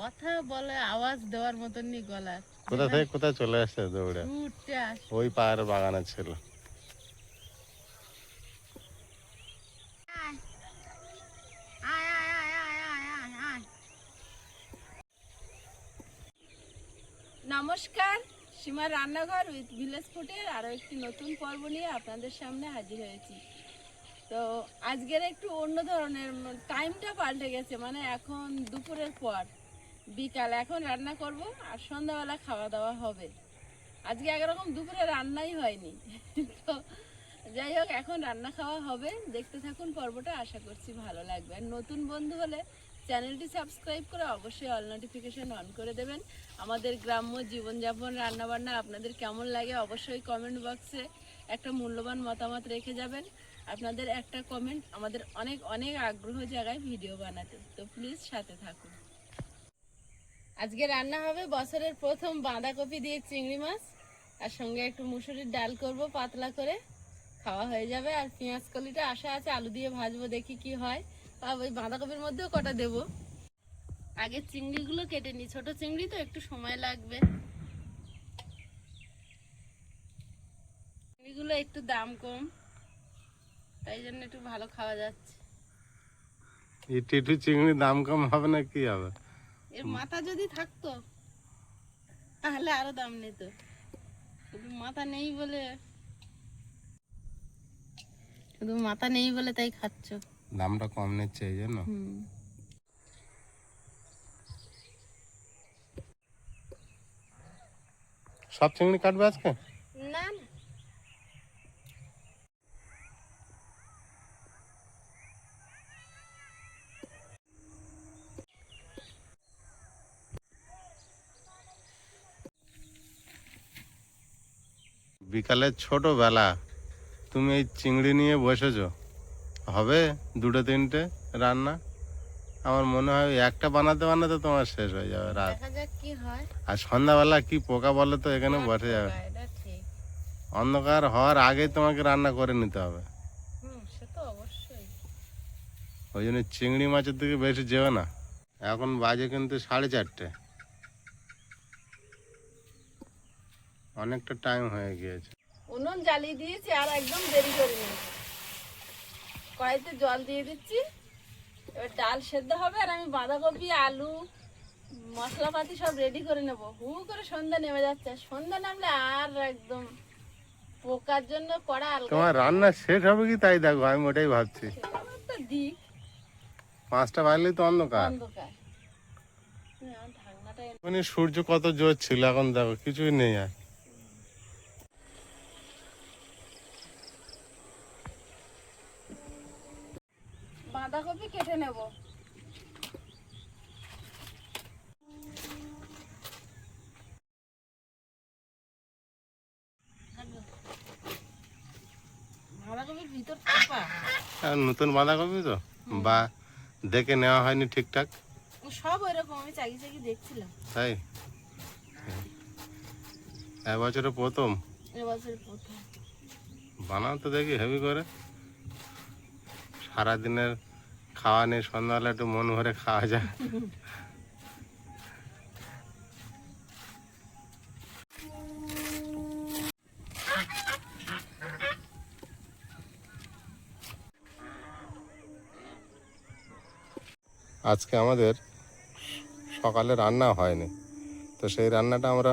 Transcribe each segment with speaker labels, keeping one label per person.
Speaker 1: কথা বলে আওয়াজ দেওয়ার মতনই গলার
Speaker 2: কোথা থেকে কোথায় চলে আসছে দৌড়ে?
Speaker 1: আস।
Speaker 2: ওই পায়ের বাগানে ছিল।
Speaker 1: আয় আয় আয় আয় আয় আয় আয় নমস্কার সীমার রান্নাঘর উইথ ভিলেজ ফুডের আরও একটি নতুন পর্ব নিয়ে আপনাদের সামনে হাজির হয়েছি। তো আজকের একটু অন্য ধরনের টাইমটা পাল্টে গেছে মানে এখন দুপুরের পর। বিকাল, এখন রান্না করব আর সন্ধ্যাবেলা খাওয়া দাওয়া হবে। আজকে একরকম দুপুরে রান্নাই হয়নি। তো যাই হোক, এখন রান্না খাওয়া হবে। দেখতে থাকুন পর্বটা, আশা করছি ভালো লাগবে। আর নতুন বন্ধু হলে চ্যানেলটি সাবস্ক্রাইব করে অবশ্যই অল নোটিফিকেশন অন করে দেবেন। আমাদের গ্রাম্য জীবনযাপন রান্নাবান্না আপনাদের কেমন লাগে অবশ্যই কমেন্ট বক্সে একটা মূল্যবান মতামত রেখে যাবেন। আপনাদের একটা কমেন্ট আমাদের অনেক অনেক আগ্রহ জায়গায় ভিডিও বানাতে। তো প্লিজ সাথে থাকুন। আজকে রান্না হবে বছরের প্রথম বাঁধাকপি দিয়ে চিংড়ি মাছ, আর সঙ্গে একটু মুসুরির ডাল করব পাতলা করে। খাওয়া হয়ে যাবে, আর পেঁয়াজ কলিটা আশা আছে আলু দিয়ে ভাজবো, দেখি কি হয়। আর ওই বাঁধাকপির মধ্যেও কটা দেবো। আগে চিংড়িগুলো কেটে নি ছোট চিংড়ি তো একটু সময় লাগবে। চিংড়িগুলো একটু দাম কম, তাই জন্য একটু ভালো খাওয়া যাচ্ছে।
Speaker 2: চিংড়ি দাম কম হবে না কি হবে?
Speaker 1: এর মাথা যদি থাকতো তাহলে আরও দাম নিত। শুধু মাথা নেই বলে শুধু মাথা নেই বলে তাই খাচ্ছ।
Speaker 2: দামটা কম নিচ্ছে এই জন্য? সব চিংড়ি কাটবে আজকে
Speaker 1: না না
Speaker 2: বিকালে ছোটবেলা তুমি এই চিংড়ি নিয়ে বসেছো। হবে দুটো তিনটে রান্না। আমার মনে হয় একটা বানাতে বানাতে তোমার শেষ হয়ে যাবে রাত। আর সন্ধ্যাবেলা কি পোকা বলে তো এখানে বসে যাবে। অন্ধকার হওয়ার আগেই তোমাকে রান্না করে নিতে হবে। ওই জন্য চিংড়ি মাছের দিকে বেশি যেও না। এখন বাজে কিন্তু সাড়ে চারটে। অনেকটা টাইম হয়ে গিয়েছে।
Speaker 1: উনুন জ্বালিয়ে দিয়েছি আর একদম দেরি করিনি। কড়াইতে জল দিয়ে দিচ্ছি। এবার ডাল সেদ্ধ হবে আর আমি বাঁধাকপি আলু মশলাপাতি সব রেডি করে নেব। হু করে সন্ধ্যা নেমে যাচ্ছে। সন্ধ্যা নামলে আর একদম পোকার জন্য কড়া আলগা।
Speaker 2: তোমার রান্না শেষ হবে কি তাই দেখো আমি ওটাই ভাবছি।
Speaker 1: দিক।
Speaker 2: পাঁচটা বাজলেই তো অন্ধকার।
Speaker 1: অন্ধকার।
Speaker 2: মানে সূর্য কত জোর ছিল এখন দেখো কিছুই নেই আর।
Speaker 1: বাঁধাকপি কেটে নেব।
Speaker 2: নতুন বাঁধাকপি তো? বা দেখে নেওয়া হয়নি ঠিকঠাক।
Speaker 1: সব ওইরকম আমি চাকি চাকি দেখছিলাম।
Speaker 2: তাই? এবছরে প্রথম?
Speaker 1: এবছর প্রথম।
Speaker 2: বানাও তো দেখি হেভি করে। সারাদিনের খাওয়া নেই সন্ধ্যাবেলা একটু মন ভরে খাওয়া যায় আজকে আমাদের সকালে রান্না হয়নি। তো সেই রান্নাটা আমরা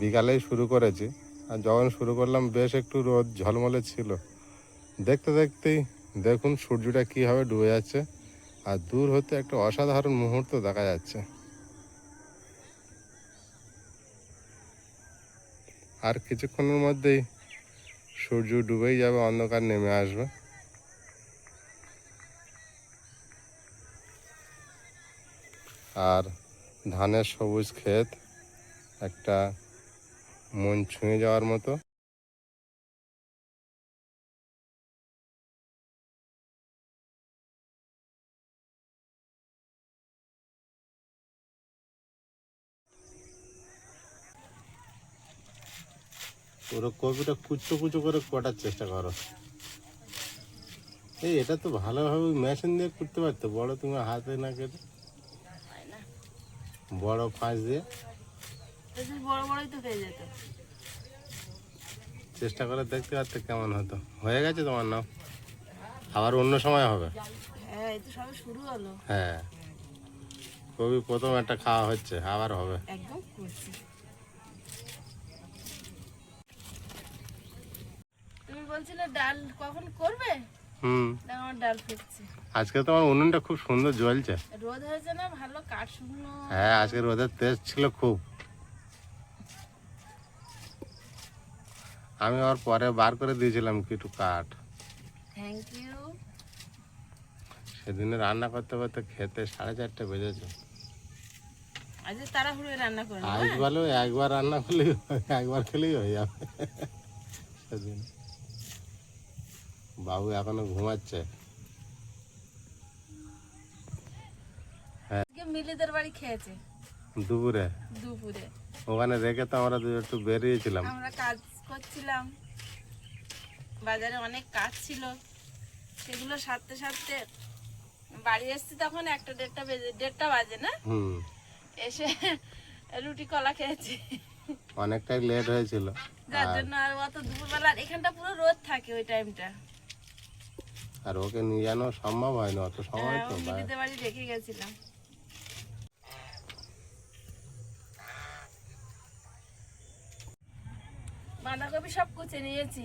Speaker 2: বিকালেই শুরু করেছি। আর যখন শুরু করলাম, বেশ একটু রোদ ঝলমলে ছিল। দেখতে দেখতেই দেখুন সূর্যটা কীভাবে ডুবে যাচ্ছে। আর দূর হতে একটা অসাধারণ মুহূর্ত দেখা যাচ্ছে। আর কিছুক্ষণের মধ্যেই সূর্য ডুবেই যাবে, অন্ধকার নেমে আসবে। আর ধানের সবুজ ক্ষেত একটা মন ছুঁয়ে যাওয়ার মতো। পুরো কপিটা কুচো কুচো করে কাটার চেষ্টা করো। এই এটা তো ভালোভাবে মেশিন দিয়ে করতে পারতো। বড় তুমি হাতে না কেটে বড় ফাঁস দিয়ে
Speaker 1: বড় বড়ই তো পেয়ে যেত।
Speaker 2: চেষ্টা করে দেখতে পারতে কেমন হতো। হয়ে গেছে তোমার নাম? আবার অন্য সময় হবে।
Speaker 1: হ্যাঁ
Speaker 2: হ্যাঁ। খুবই প্রথম একটা খাওয়া হচ্ছে আবার হবে।
Speaker 1: একদম করছি তুমি বলছিলে ডাল কখন করবে?
Speaker 2: হুম।
Speaker 1: আমার ডাল ফুটছে।
Speaker 2: আজকে তোমার উনুনটা খুব সুন্দর জ্বলছে।
Speaker 1: রোদ হয়েছে না ভালো কাঠ শুকনো।
Speaker 2: হ্যাঁ আজকে রোদের তেজ ছিল খুব। আমি আবার পরে বার করে দিয়েছিলাম কিছু কাঠ।
Speaker 1: থ্যাংক ইউ
Speaker 2: সেদিনে রান্না করতে করতে খেতে সাড়ে চারটে বেজেছে।
Speaker 1: আজকে তাড়াহুড়ো রান্না করে
Speaker 2: আজ বলো একবার রান্না করলেই একবার খেলেই হয়ে যাবে। সেদিন। বাবু এখনও ঘুমাচ্ছে।
Speaker 1: মিলিদের বাড়ি খেয়েছে।
Speaker 2: দুপুরে?
Speaker 1: দুপুরে।
Speaker 2: ওখানে রেখে তো আমরা একটু বেরিয়েছিলাম।
Speaker 1: আমরা কাজ করছিলাম। বাজারে অনেক কাজ ছিল। সেগুলো সারতে সারতে বাড়ি এসছি তখন একটা দেড়টা বেজে দেড়টা বাজে না?
Speaker 2: হুম।
Speaker 1: এসে রুটি কলা খেয়েছি।
Speaker 2: অনেকটাই লেট হয়েছিল।
Speaker 1: যার জন্য আর অত দুপুরবেলা এখানটা পুরো রোদ থাকে ওই টাইমটা
Speaker 2: আর ওকে নিয়ে জানো সম্ভব হয় না অত সময়
Speaker 1: হ্যাঁ
Speaker 2: তো
Speaker 1: বাড়ি রেখে গেছিলাম। বাঁধাকপি সব কুচে নিয়েছি।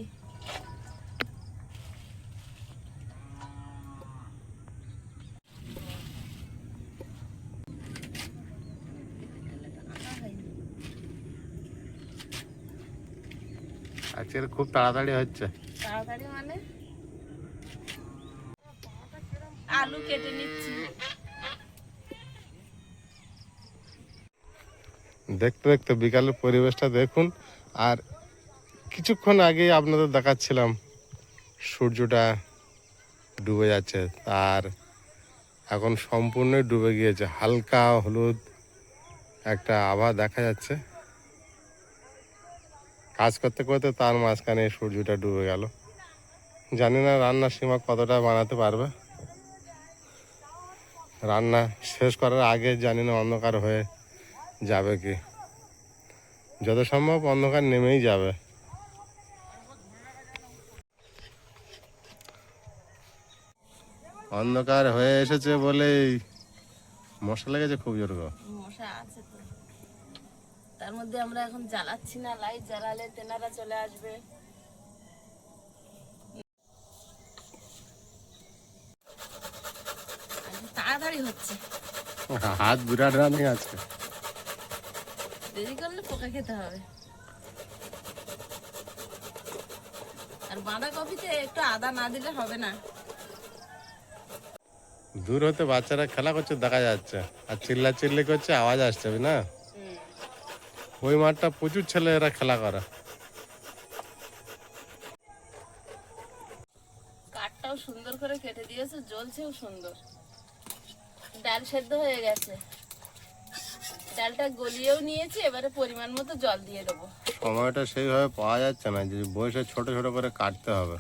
Speaker 2: আজকে খুব তাড়াতাড়ি হচ্ছে।
Speaker 1: তাড়াতাড়ি মানে? কেটে নিচ্ছি।
Speaker 2: দেখতে দেখতে বিকালের পরিবেশটা দেখুন। আর কিছুক্ষণ আগেই আপনাদের দেখাচ্ছিলাম, সূর্যটা ডুবে যাচ্ছে আর এখন সম্পূর্ণই ডুবে গিয়েছে। হালকা হলুদ একটা আভা দেখা যাচ্ছে। কাজ করতে করতে তার মাঝখানে সূর্যটা ডুবে গেল। জানি না রান্নার সীমা কতটা বানাতে পারবে। রান্না শেষ করার আগে জানি না অন্ধকার হয়ে যাবে কি। যত সম্ভব অন্ধকার নেমেই যাবে। অন্ধকার হয়ে এসেছে বলেই মশা লেগেছে খুব জোর।
Speaker 1: মশা আছে তার মধ্যে আমরা এখন জ্বালাচ্ছি না, লাইট জ্বালালে তেনারা চলে আসবে আজকে তাড়াতাড়ি হচ্ছে
Speaker 2: হাত বিরাট রানিং আছে।
Speaker 1: দেরি করলে পোকা খেতে হবে। আর বাঁধাকপিতে একটু আদা না দিলে হবে না।
Speaker 2: দূর হতে বাচ্চারা খেলা করছে দেখা যাচ্ছে। আর চিল্লা চিল্লি করছে আওয়াজ আসছে না ওই মাঠটা প্রচুর ছেলে এরা খেলা করে।
Speaker 1: কাঠটাও সুন্দর করে কেটে দিয়েছে জ্বলছেও সুন্দর। ডাল সেদ্ধ হয়ে গেছে। ডালটা গলিয়েও নিয়েছি এবারে পরিমাণ মতো জল দিয়ে দেবো।
Speaker 2: সময়টা সেইভাবে পাওয়া যাচ্ছে না যে বয়সে ছোট ছোট করে কাটতে হবে।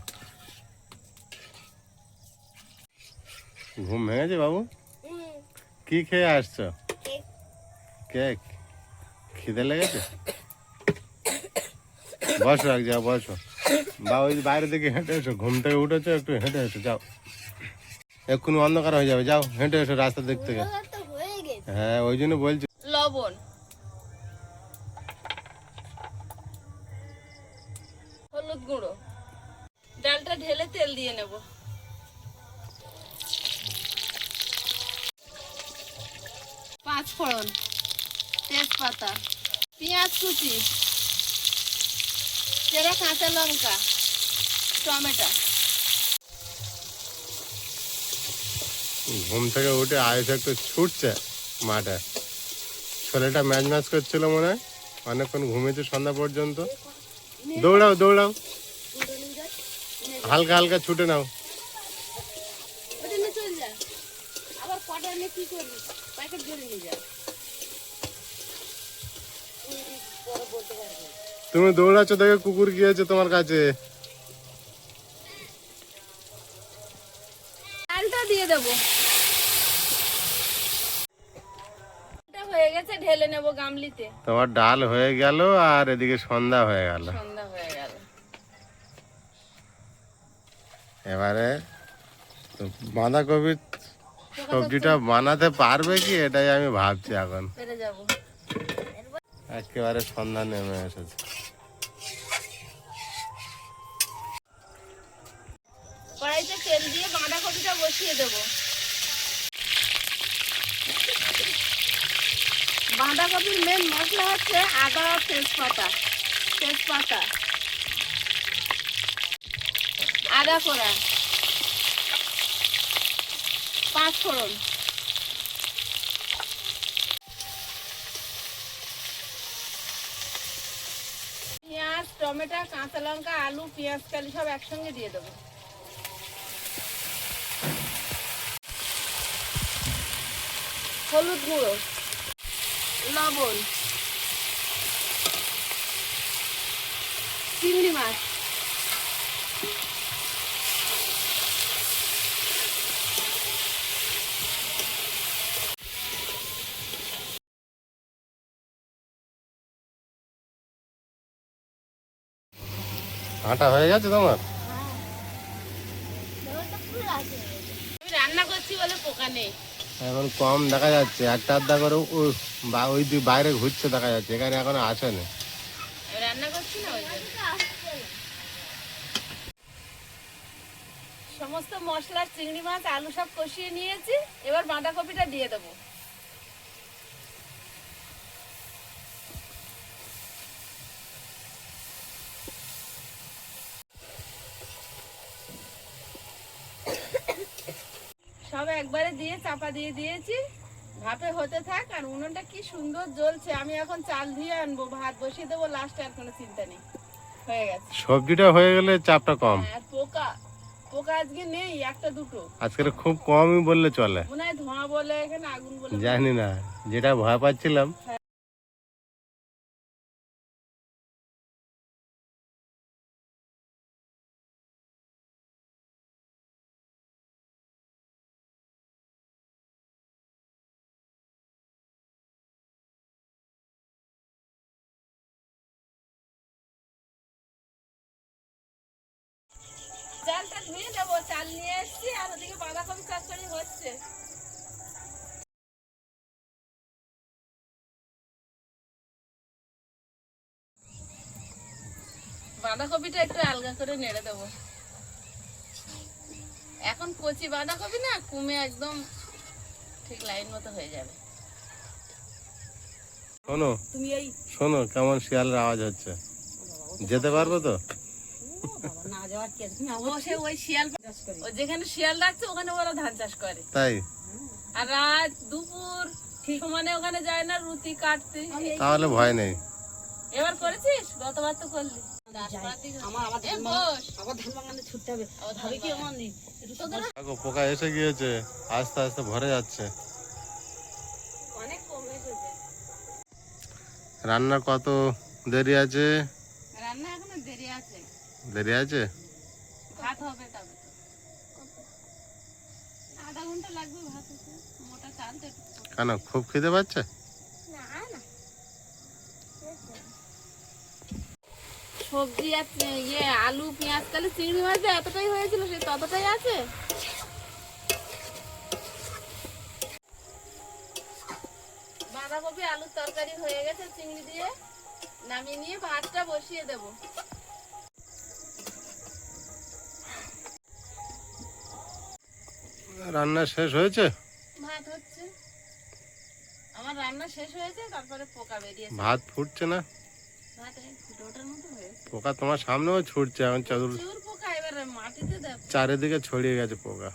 Speaker 2: ঘুম ভেঙেছে বাবু? কি খেয়ে আসছো? কেক। খিদে লেগেছে? বসো এক যাও বসো বা ওই বাইরে দিকে হেঁটে এসো ঘুম থেকে উঠেছো একটু হেঁটে এসো যাও। এক্ষুনি অন্ধকার হয়ে যাবে যাও হেঁটে এসো রাস্তা দেখতে থেকে। হ্যাঁ ওই জন্য বলছি।
Speaker 1: লবণ। হলুদ গুঁড়ো। ডালটা ঢেলে তেল দিয়ে নেব। পাঁচ ফোড়ন তেজপাতা পেঁয়াজ কুচি চেরা কাঁচা লঙ্কা টমেটো।
Speaker 2: ঘুম থেকে উঠে আয়ুষ একটু ছুটছে মাঠে। ছেলেটা ম্যাচ ম্যাচ করছিল মনে হয়। অনেকক্ষণ ঘুমিয়েছে সন্ধ্যা পর্যন্ত। দৌড়াও দৌড়াও। হালকা হালকা ছুটে নাও। তুমি দৌড়াচ্ছ দেখে কুকুর গিয়েছে তোমার কাছে
Speaker 1: ডালটা দিয়ে দেবো এটা হয়ে গেছে গামলিতে
Speaker 2: তোমার ডাল হয়ে গেল আর এদিকে সন্ধ্যা হয়ে গেল।
Speaker 1: সন্ধ্যা হয়ে গেল।
Speaker 2: এবারে বাঁধাকপির সবজিটা বানাতে পারবে কি? এটাই আমি ভাবছি এখন। একেবারে সন্ধ্যা নেমে এসেছে।
Speaker 1: হচ্ছে আদা তেজপাতা। তেজপাতা। আদা করা পাঁচ ফোড়ন। পেঁয়াজ, টমেটো, কাঁচা লঙ্কা, আলু, পেঁয়াজ, কালি সব একসঙ্গে দিয়ে দেবো। হলুদ গুঁড়ো। লবণ। চিংড়ি মাছ।
Speaker 2: আটা হয়ে গেছে তোমার?
Speaker 1: রান্না করছি বলে পোকা নেই।
Speaker 2: এখন কম দেখা যাচ্ছে। একটা আধা করে বা- ওই বাইরে ঘুরছে দেখা যাচ্ছে। এখানে এখনও আসেনি।
Speaker 1: আমি রান্না করছি না ওই জন্য। সমস্ত মশলা চিংড়ি মাছ আলু সব কষিয়ে নিয়েছি। এবার বাঁধাকপিটা দিয়ে দেবো। সব একবারে দিয়ে চাপা দিয়ে দিয়েছি। ভাপে হতে থাক আর উনুনটা কি সুন্দর জ্বলছে। আমি এখন চাল ধুয়ে আনব ভাত বসিয়ে দেবো লাস্টে আর কোনো চিন্তা নেই। হয়ে গেছে।
Speaker 2: সবজিটা হয়ে গেলে চাপটা কম।
Speaker 1: আর পোকা। পোকা আজকে নেই একটা দুটো।
Speaker 2: আজকের খুব কমই বললে চলে।
Speaker 1: মনে হয় ধোঁয়া বলে এখানে আগুন বলে
Speaker 2: জানি না যেটা ভয় পাচ্ছিলাম।
Speaker 1: ধুয়ে দেবো চাল নিয়ে এসছি আর ওদিকে বাঁধাকপি চচ্চড়ি হচ্ছে। বাঁধাকপিটা একটু আলগা করে নেড়ে দেবো। এখন কচি বাঁধাকপি না কুমে একদম ঠিক লাইন মতো হয়ে যাবে।
Speaker 2: শোনো
Speaker 1: তুমি এই
Speaker 2: শোনো কেমন শিয়ালের আওয়াজ হচ্ছে। যেতে পারব তো?
Speaker 1: যেখানে শিয়াল রাখছে ওখানে ওরা ধান চাষ করে।
Speaker 2: তাই?
Speaker 1: আর রাত দুপুর ঠিক সমানে ওখানে যায় না রুটি কাটতে।
Speaker 2: তাহলে ভয় নেই।
Speaker 1: এবার করেছিস? গতবার তো করলি।
Speaker 2: পোকা এসে গিয়েছে আস্তে আস্তে ভরে যাচ্ছে।
Speaker 1: অনেক কমে এসেছে
Speaker 2: রান্নার কত দেরি আছে?
Speaker 1: রান্না এখনও দেরি আছে।
Speaker 2: দেরি আছে?
Speaker 1: ভাত হবে তবে আধা ঘণ্টা লাগবে ভাত হতে মোটা চাল
Speaker 2: কেন খুব খিদে পাচ্ছে?
Speaker 1: সবজি আর ইয়ে আলু পেঁয়াজ কালি চিংড়ি মাছ যে এতটাই হয়েছিল সে ততটাই আছে? বাঁধাকপি আলুর তরকারি হয়ে গেছে চিংড়ি দিয়ে। নামিয়ে নিয়ে ভাতটা বসিয়ে দেব।
Speaker 2: রান্না শেষ হয়েছে?
Speaker 1: ভাত হচ্ছে। আমার রান্না শেষ হয়েছে তারপরে পোকা বেরিয়েছে।
Speaker 2: ভাত ফুটছে না? পোকা তোমার সামনেও ছুটছে এখন চাদর
Speaker 1: প্রচুর পোকা এবার মাটিতে দেব
Speaker 2: চারিদিকে ছড়িয়ে গেছে পোকা।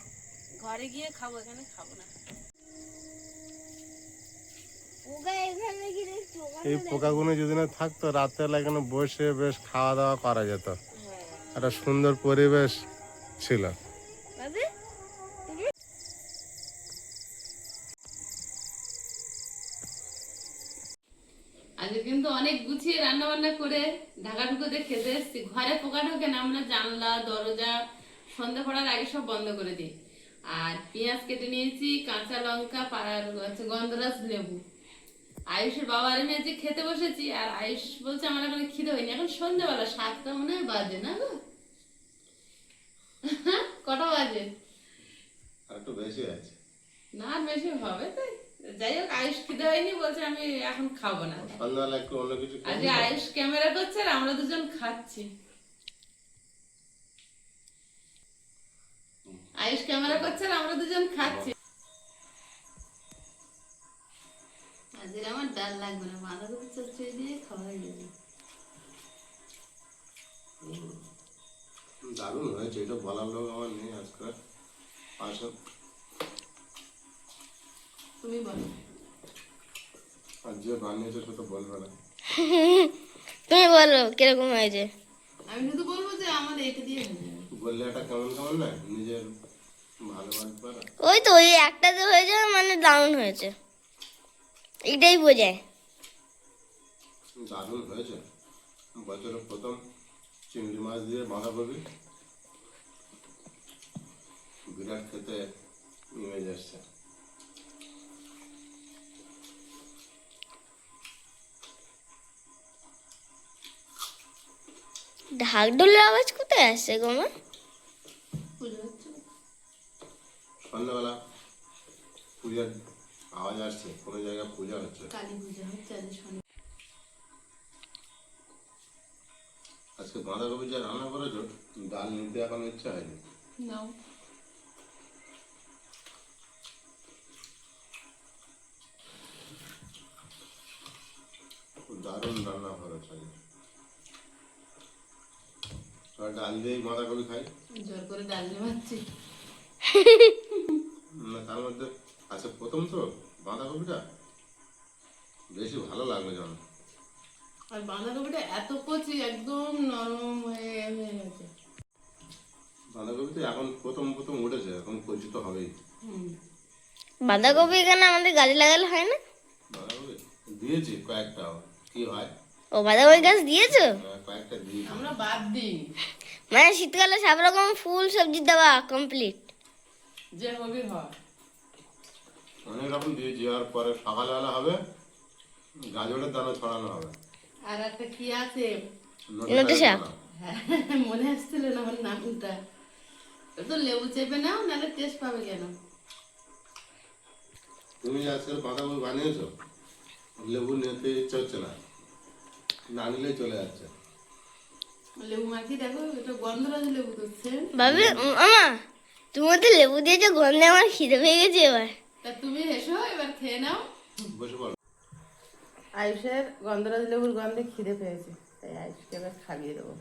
Speaker 1: ঘরে গিয়ে খাব এখানে খাব না।
Speaker 2: এই পোকাগুলো যদি না থাকতো রাত্রেবেলা এখানে বসে বেশ খাওয়া দাওয়া করা যেত।
Speaker 1: হ্যাঁ।
Speaker 2: একটা সুন্দর পরিবেশ ছিল।
Speaker 1: গুছিয়ে রান্না বান্না করে ঢাকা ঢুকোতে খেতে এসেছি। ঘরে পোকা ঢোকে না আমরা জানলা দরজা সন্ধ্যা পড়ার আগে সব বন্ধ করে দিই। আর পেঁয়াজ কেটে নিয়েছি কাঁচা লঙ্কা পাড়ার হচ্ছে গন্ধরাজ লেবু। আয়ুষের বাবা আর আমি আজকে খেতে বসেছি আর আয়ুষ বলছে আমার এখন খিদে হয়নি। এখন সন্ধ্যেবেলা সাতটা মনে হয় বাজে না গো? কটা বাজে?
Speaker 2: একটু বেশি আছে
Speaker 1: না বেশি হবে তাই? যাই হোক আয়ুষ খিদে হয়নি বলছে আমি এখন খাব না।
Speaker 2: সন্ধ্যাবেলা একটু অন্য কিছু।
Speaker 1: আজকে আয়ুষ ক্যামেরা করছে আর আমরা দুজন খাচ্ছি। আয়ুষ ক্যামেরা করছে আর আমরা দুজন খাচ্ছি। আজকে আমার ডাল লাগবে না বাঁধাকপি চচ্চড়ি দিয়ে খাওয়া হয়ে যাবে
Speaker 2: দারুণ হয়েছে এটা বলার লোক আমার নেই আজকে আসো
Speaker 1: তুমি বলো।
Speaker 2: আর যে বানিয়েছে সে তো বলবে না।
Speaker 3: তুমি বলো কীরকম হয়েছে?
Speaker 1: আমি শুধু বলব যে আমাদের এটা দিয়ে
Speaker 2: বললে একটা কেমন কেমন না নিজের ভালো
Speaker 3: ওই তো ওই একটাতে হয়েছে মানে দারুণ হয়েছে। এটাই বোঝায়।
Speaker 2: দারুণ হয়েছে। বছরের প্রথম চিংড়ি মাছ দিয়ে বাঁধাকপি বিরাট খেতে ইমেজ আসছে
Speaker 3: ঢাক ঢোলের আওয়াজ কোথায় আসছে গো মা?
Speaker 2: সন্ধ্যাবেলা পূজার আওয়াজ আসছে কোনো জায়গায় পূজা হচ্ছে
Speaker 1: কালী পূজা হচ্ছে
Speaker 2: আজকে বাঁধাকপি যা রান্না করেছ ডাল নিতে এখন ইচ্ছা হয়নি।
Speaker 1: নাও।
Speaker 2: খুব দারুণ রান্না করেছ আজকে। ডাল দিয়েই বাঁধাকপি খাই।
Speaker 1: জোর করে ডাল নেওয়াচ্ছি
Speaker 2: না তার মধ্যে আচ্ছা প্রথম তো বাঁধাকপিটা। বেশি ভালো লাগবে যেন
Speaker 1: আর বাঁধাকপিটা এত কচি একদম নরম হয়ে হয়ে গেছে।
Speaker 2: বাঁধাকপি তো এখন প্রথম প্রথম উঠেছে এখন কচি তো হবেই।
Speaker 3: বাঁধাকপি এখানে আমাদের গাড়ি লাগালে হয় না?
Speaker 2: বাঁধাকপি? দিয়েছি কয়েকটা কি হয়?
Speaker 3: ও বাঁধাকপি গাছ দিয়েছ?
Speaker 2: দিয়েছি
Speaker 1: আমরা বাদ দিই।
Speaker 3: মানে শীতকালে সব রকম ফুল সবজি দেওয়া কমপ্লিট
Speaker 1: যে হবে হয়।
Speaker 2: অনেক রকম দিয়েছি আর পরে সকালবেলা হবে গাজরের দানা ছড়ানো হবে।
Speaker 1: আর একটা কি আছে?
Speaker 3: নোটে শাক।
Speaker 1: হ্যাঁ, মনে আসছিল না আমার নামটা। তো লেবু চেপে নাও নাহলে টেস্ট পাবে কেন?
Speaker 2: তুমি আজকাল বাঁধাকপি বানিয়েছো? লেবু নিতে ইচ্ছে হচ্ছে না। না নিলেই চলে যাচ্ছে।
Speaker 1: লেবু মাখি দেখো এটা গন্ধরাজ লেবু
Speaker 3: ভাবি আমা লেবু দিয়েছ গন্ধে আমার খিদে পেয়ে গেছে এবার।
Speaker 1: তা তুমি এসো এবার খেয়ে নাও।
Speaker 2: বসে পড়ো।
Speaker 1: আয়ুষের গন্ধরাজ লেবুর গন্ধে খিদে পেয়েছে তাই আয়ুষকে এবার খাইয়ে দেবো।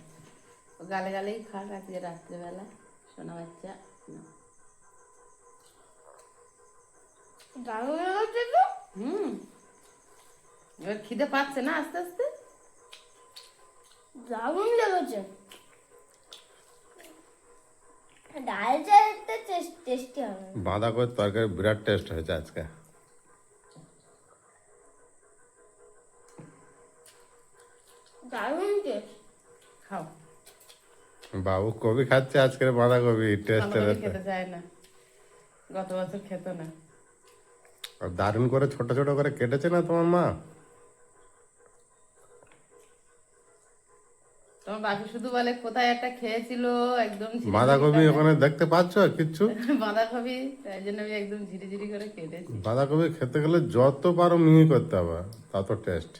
Speaker 1: ও গালে গালেই খাক আজকে রাত্রেবেলা সোনা বাচ্চা নাও।
Speaker 3: দারুণ
Speaker 1: হুম। এবার খিদে পাচ্ছে না আস্তে আস্তে?
Speaker 3: দারুণ লেগেছে। ডাল চালটা টেস্টি হবে।
Speaker 2: বাঁধাকপির তরকারি বিরাট টেস্ট হয়েছে আজকে।
Speaker 3: দারুণ টেস্ট
Speaker 1: খাও।
Speaker 2: বাবু কবি খাচ্ছে আজকের বাঁধাকপি
Speaker 1: বাঁধাকপি খেতে চায় না। গত বছর খেত না।
Speaker 2: দারুণ করে ছোট ছোট করে কেটেছে না তোমার মা?
Speaker 1: বাকি শুধু বলে কোথায় একটা খেয়েছিল? একদম
Speaker 2: বাঁধাকপি ওখানে দেখতে পাচ্ছ কিচ্ছু?
Speaker 1: বাঁধাকপি তাই জন্য আমি একদম ঝিরিঝিরি ঝিরি করে কেটেছি।
Speaker 2: বাঁধাকপি খেতে গেলে যত পারো মিহি করতে হবে তত টেস্ট